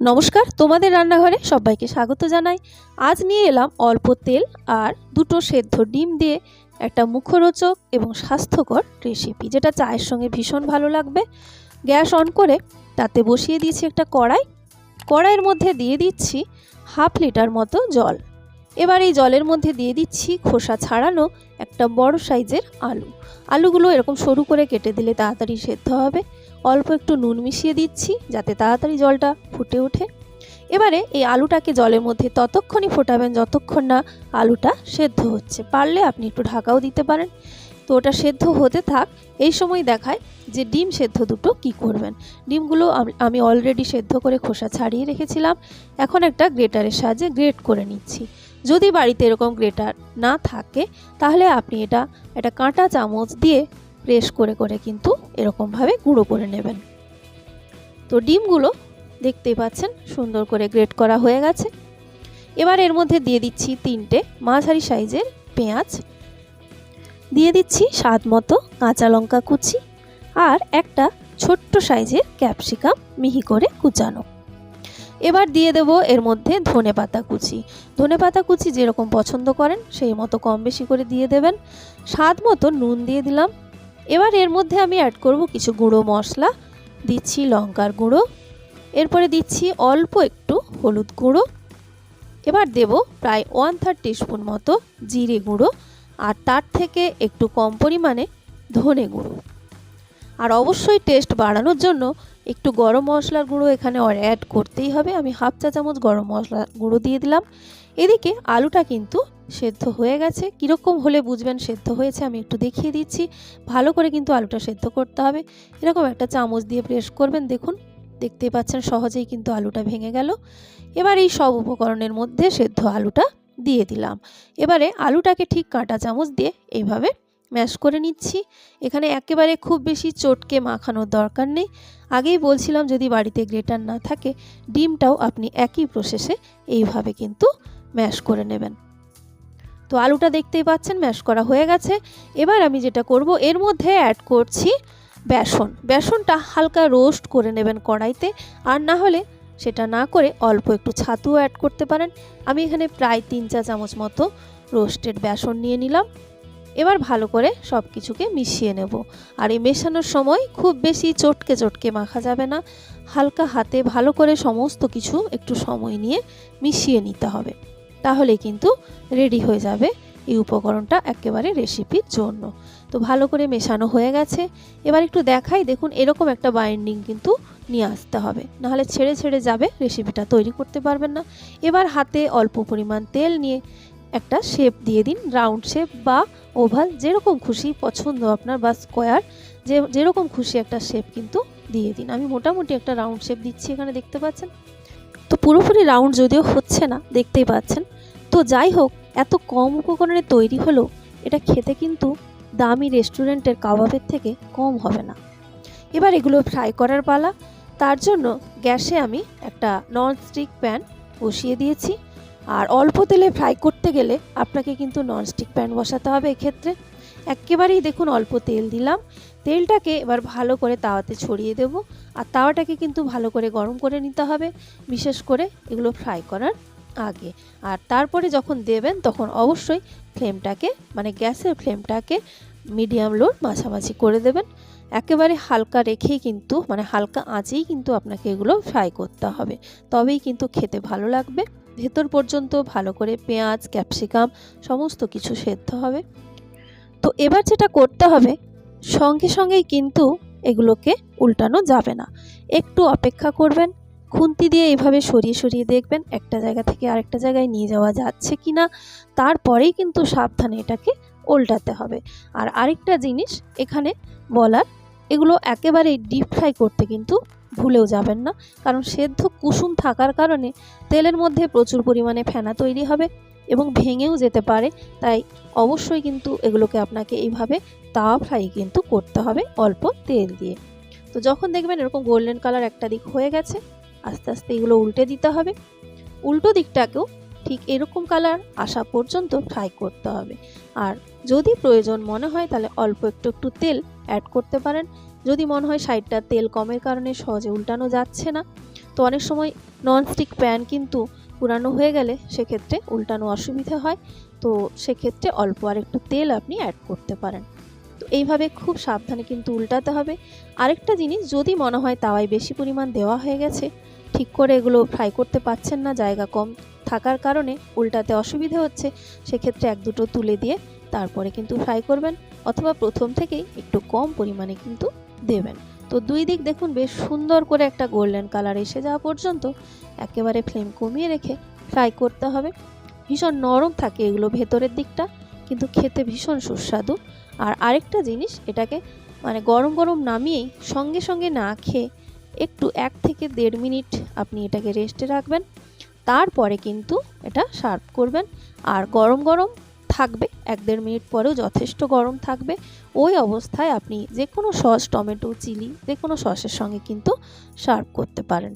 নমস্কার, তোমাদের রান্নাঘরে সবাইকে স্বাগত জানাই। আজ নিয়ে এলাম অল্প তেল আর দুটো সেদ্ধ ডিম দিয়ে একটা মুখরোচক এবং স্বাস্থ্যকর রেসিপি যেটা চায়ের সঙ্গে ভীষণ ভালো লাগবে। গ্যাস অন করে তাতে বসিয়ে দিয়েছি একটা কড়াই। কড়াইয়ের মধ্যে দিয়ে দিচ্ছি হাফ লিটার মতো জল। এবার এই জলের মধ্যে দিয়ে দিচ্ছি খোসা ছাড়ানো একটা বড় সাইজের আলু। আলুগুলো এরকম সরু করে কেটে দিলে তাড়াতাড়ি সেদ্ধ হবে। অল্প একটু নুন মিশিয়ে দিচ্ছি যাতে তাড়াতাড়ি জলটা ফুটে ওঠে। এবারে এই আলুটাকে জলের মধ্যে ততক্ষণই ফোটাবেন যতক্ষণ না আলুটা সেদ্ধ হচ্ছে। পারলে আপনি একটু ঢাকাও দিতে পারেন। তো ওটা সেদ্ধ হতে থাক। এই সময় দেখায় যে ডিম সেদ্ধ দুটো কি করবেন। ডিমগুলো আমি অলরেডি সেদ্ধ করে খোসা ছাড়িয়ে রেখেছিলাম। এখন একটা গ্রেটারের সাহায্যে গ্রেট করে নিচ্ছি। যদি বাড়িতে এরকম গ্রেটার না থাকে, তাহলে আপনি এটা একটা কাঁটা চামচ দিয়ে প্রেস করে করে কিন্তু এরকমভাবে গুঁড়ো করে নেবেন। তো ডিমগুলো দেখতেই পাচ্ছেন সুন্দর করে গ্রেট করা হয়ে গেছে। এবার এর মধ্যে দিয়ে দিচ্ছি তিনটে মাঝারি সাইজের পেঁয়াজ। দিয়ে দিচ্ছি স্বাদ মতো কাঁচা লঙ্কা কুচি আর একটা ছোট্ট সাইজের ক্যাপসিকাম মিহি করে কুচানো। এবার দিয়ে দেব এর মধ্যে ধনে পাতা কুচি। ধনে পাতা কুচি যেরকম পছন্দ করেন সেই মতো কম বেশি করে দিয়ে দেবেন। স্বাদ মতো নুন দিয়ে দিলাম। এবার এর মধ্যে আমি অ্যাড করব কিছু গুঁড়ো মশলা, দিচ্ছি লঙ্কার গুঁড়ো, এরপরে দিচ্ছি অল্প একটু হলুদ গুঁড়ো, এবার দেব প্রায় ওয়ান থার্ড টিস্পুন মতো জিরে গুঁড়ো, আর তার থেকে একটু কম পরিমাণে ধনে গুঁড়ো। আর অবশ্যই টেস্ট বাড়ানোর জন্য একটু গরম মশলার গুঁড়ো এখানে অ্যাড করতেই হবে। আমি হাফ চা চামচ গরম মশলা গুঁড়ো দিয়ে দিলাম। এদিকে আলুটা কিন্তু সেদ্ধ হয়ে গেছে। কীরকম হলে বুঝবেন সেদ্ধ হয়েছে আমি একটু দেখিয়ে দিচ্ছি। ভালো করে কিন্তু আলুটা সেদ্ধ করতে হবে। এরকম একটা চামচ দিয়ে প্রেস করবেন। দেখুন, দেখতেই পাচ্ছেন সহজেই কিন্তু আলুটা ভেঙে গেল। এবার এই সব উপকরণের মধ্যে সেদ্ধ আলুটা দিয়ে দিলাম। এবারে আলুটাকে ঠিক কাঁটা চামচ দিয়ে এইভাবে ম্যাশ করে নিচ্ছি। এখানে একেবারে খুব বেশি চটকে মাখানোর দরকার নেই। আগেই বলছিলাম যদি বাড়িতে গ্রেটার না থাকে, ডিমটাও আপনি একই প্রসেসে এইভাবে কিন্তু ম্যাশ করে নেবেন। তো আলুটা দেখতেই পাচ্ছেন ম্যাশ করা হয়ে গেছে। এবার আমি যেটা করব, এর মধ্যে অ্যাড করছি বেসন। বেসনটা হালকা রোস্ট করে নেবেন কড়াইতে। আর না হলে সেটা না করে অল্প একটু ছাতুও অ্যাড করতে পারেন। আমি এখানে প্রায় তিন চা চামচ মতো রোস্টেড বেসন নিয়ে নিলাম। এবার ভালো করে সব কিছুকে মিশিয়ে নেব। আর এই মেশানোর সময় খুব বেশি চটকে চটকে মাখা যাবে না। হালকা হাতে ভালো করে সমস্ত কিছু একটু সময় নিয়ে মিশিয়ে নিতে হবে। তাহলে কিন্তু রেডি হয়ে যাবে এই উপকরণটা একেবারে রেসিপির জন্য। তো ভালো করে মেশানো হয়ে গেছে। এবার একটু দেখাই, দেখুন এরকম একটা বাইন্ডিং কিন্তু নিয়ে আসতে হবে। নাহলে ছেড়ে ছেড়ে যাবে রেসিপিটা তৈরি করতে পারবেন না। এবার হাতে অল্প পরিমাণ তেল নিয়ে একটা শেপ দিয়ে দিন রাউন্ড শেপ বা ওভাল যেরকম খুশি পছন্দ আপনার বা স্কোয়ার যে, যেরকম খুশি একটা শেপ কিন্তু দিয়ে দিন। আমি মোটামুটি একটা রাউন্ড শেপ দিচ্ছি এখানে, দেখতে পাচ্ছেন? পুরোপুরি রাউন্ড যদিও হচ্ছে না, দেখতেই পাচ্ছেন। তো যাই হোক, এত কম উপকরণে তৈরি হলো, এটা খেতে কিন্তু দামি রেস্টুরেন্টের কাবাবের থেকে কম হবে না। এবার এগুলো ফ্রাই করার পালা, তার জন্য গ্যাসে আমি একটা ননস্টিক প্যান বসিয়ে দিয়েছি। আর অল্প তেলে ফ্রাই করতে গেলে আপনাকে কিন্তু ননস্টিক প্যান বসাতে হবে এক্ষেত্রে। একেবারেই দেখুন অল্প তেল দিলাম, তেলটাকে এবার ভালো করে তাওয়াতে ছড়িয়ে দেব। আর তাওয়াটাকে কিন্তু ভালো করে গরম করে নিতে হবে, বিশেষ করে এগুলো ফ্রাই করার আগে। আর তারপরে যখন দেবেন, তখন অবশ্যই ফ্লেমটাকে মানে গ্যাসের ফ্লেমটাকে মিডিয়াম লোর মাঝামাঝি করে দেবেন। একেবারে হালকা রেখেই কিন্তু মানে হালকা আঁচেই কিন্তু আপনাকে এগুলো ফ্রাই করতে হবে। তবেই কিন্তু খেতে ভালো লাগবে। ভেতর পর্যন্ত ভালো করে পেঁয়াজ ক্যাপসিকাম সমস্ত কিছু সেদ্ধ হবে। তো এবার যেটা করতে হবে, সঙ্গে সঙ্গেই কিন্তু এগুলোকে উল্টানো যাবে না। একটু অপেক্ষা করবেন, খুন্তি দিয়ে এইভাবে সরিয়ে সরিয়ে দেখবেন একটা জায়গা থেকে আরেকটা জায়গায় নিয়ে যাওয়া যাচ্ছে কি না তারপরেই কিন্তু সাবধানে এটাকে উল্টাতে হবে। আর আরেকটা জিনিস এখানে বলার, এগুলো একেবারেই ডিপ ফ্রাই করতে কিন্তু ভুলেও যাবেন না। কারণ সেদ্ধ কুসুম থাকার কারণে তেলের মধ্যে প্রচুর পরিমাণে ফেনা তৈরি হবে। এবং ভেঙেও যেতে পারে, তাই অবশ্যই কিন্তু এগুলোকে আপনাকে এইভাবে তাওয়া ফ্রাই কিন্তু করতে হবে অল্প তেল দিয়ে। তো যখন দেখবেন এরকম গোল্ডেন কালার একটা দিক হয়ে গেছে, আস্তে আস্তে এগুলো উল্টে দিতে হবে। উল্টো দিকটাকেও ঠিক এরকম কালার আসা পর্যন্ত ফ্রাই করতে হবে। আর যদি প্রয়োজন মনে হয় তাহলে অল্প একটু একটু তেল অ্যাড করতে পারেন। যদি মনে হয় সাইডটা তেল কমের কারণে সহজে উল্টানো যাচ্ছে না। তো অনেক সময় ননস্টিক প্যান কিন্তু পুরানো হয়ে গেলে সেক্ষেত্রে উল্টানো অসুবিধা হয়। তো সেক্ষেত্রে অল্প আর একটু তেল আপনি অ্যাড করতে পারেন। তো এইভাবে খুব সাবধানে কিন্তু উল্টাতে হবে। আরেকটা জিনিস, যদি মনে হয় তাওয়ায় বেশি পরিমাণ দেওয়া হয়ে গেছে, ঠিক করে এগুলো ফ্রাই করতে পারছেন না, জায়গা কম থাকার কারণে উল্টাতে অসুবিধে হচ্ছে, সেক্ষেত্রে এক দুটো তুলে দিয়ে তারপরে কিন্তু ফ্রাই করবেন অথবা প্রথম থেকেই একটু কম পরিমাণে কিন্তু দেবেন। তো দুই দিক দেখুন বেশ সুন্দর করে একটা গোল্ডেন কালার এসে যাওয়া পর্যন্ত একেবারে ফ্লেম কমিয়ে রেখে ফ্রাই করতে হবে। ভীষণ নরম থাকে এগুলো ভেতরের দিকটা, কিন্তু খেতে ভীষণ সুস্বাদু। আর আরেকটা জিনিস, এটাকে মানে গরম গরম নামিয়েই সঙ্গে সঙ্গে না খেয়ে একটু এক থেকে দেড় মিনিট আপনি এটাকে রেস্টে রাখবেন। তারপরে কিন্তু এটা সার্ভ করবেন। আর গরম গরম থাকবে। এক দেড় মিনিট পরেও যথেষ্ট গরম থাকবে। ওই অবস্থায় আপনি যে কোনো সস, টমেটো, চিলি যে কোনো সসের সঙ্গে কিন্তু সার্ভ করতে পারেন।